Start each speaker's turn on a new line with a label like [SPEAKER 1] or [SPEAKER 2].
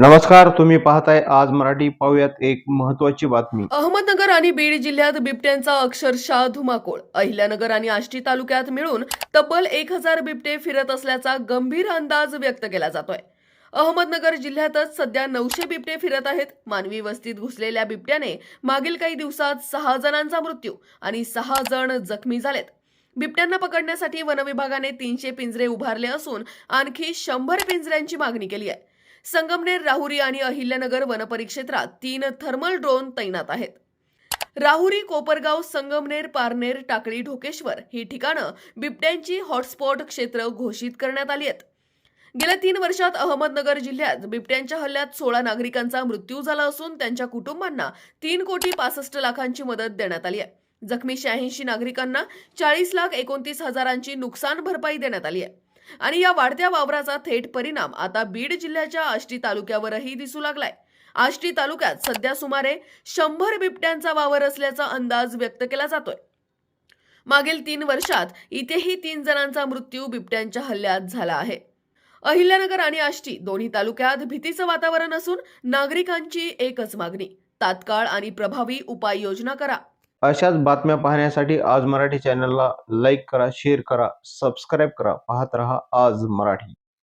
[SPEAKER 1] नमस्कार तुम्ही पाहताय आज मराठी. पाहूयात एक महत्वाची बातमी.
[SPEAKER 2] अहमदनगर आणि बीड जिल्ह्यात बिबट्यांचा अक्षरशः धुमाकूळ. अहिल्यानगर आणि आष्टी तालुक्यात मिळून तब्बल एक हजार बिबटे फिरत असल्याचा गंभीर अंदाज व्यक्त केला जातोय. अहमदनगर जिल्ह्यातच सध्या नऊशे बिबटे फिरत आहेत. मानवी वस्तीत घुसलेल्या बिबट्याने मागील काही दिवसात सहा जणांचा मृत्यू आणि सहा जण जखमी झालेत. बिबट्यांना पकडण्यासाठी वनविभागाने तीनशे पिंजरे उभारले असून आणखी शंभर पिंजऱ्यांची मागणी केली आहे. संगमनेर राहुरी आणि अहिल्यानगर वनपरिक्षेत्रात तीन थर्मल ड्रोन तैनात आहेत. राहुरी कोपरगाव संगमनेर पारनेर टाकळी ढोकेश्वर ही ठिकाणं बिबट्यांची हॉटस्पॉट क्षेत्र घोषित करण्यात आली आहेत. गेल्या तीन वर्षात अहमदनगर जिल्ह्यात बिबट्यांच्या हल्ल्यात सोळा नागरिकांचा मृत्यू झाला असून त्यांच्या कुटुंबांना तीन कोटी पासष्ट लाखांची मदत देण्यात आली आहे. जखमी शहाऐंशी नागरिकांना चाळीस लाख एकोणतीस हजारांची नुकसान भरपाई देण्यात आली आहे. आणि या वाढत्या वावराचा थेट परिणाम आता बीड जिल्ह्याच्या आष्टी तालुक्यावरही दिसू लागलाय. आष्टी तालुक्यात सध्या सुमारे शंभर बिबट्यांचा वावर असल्याचा अंदाज व्यक्त केला जातोय. मागील तीन वर्षात इथेही तीन जणांचा मृत्यू बिबट्यांच्या हल्ल्यात झाला आहे. अहिल्यानगर आणि आष्टी दोन्ही तालुक्यात भीतीचं वातावरण असून नागरिकांची एकच मागणी तात्काळ आणि प्रभावी उपाययोजना करा.
[SPEAKER 1] अशाच बातम्या पाहण्यासाठी आज मराठी चॅनलला लाईक करा शेअर करा सबस्क्राईब करा. पाहत रहा आज मराठी.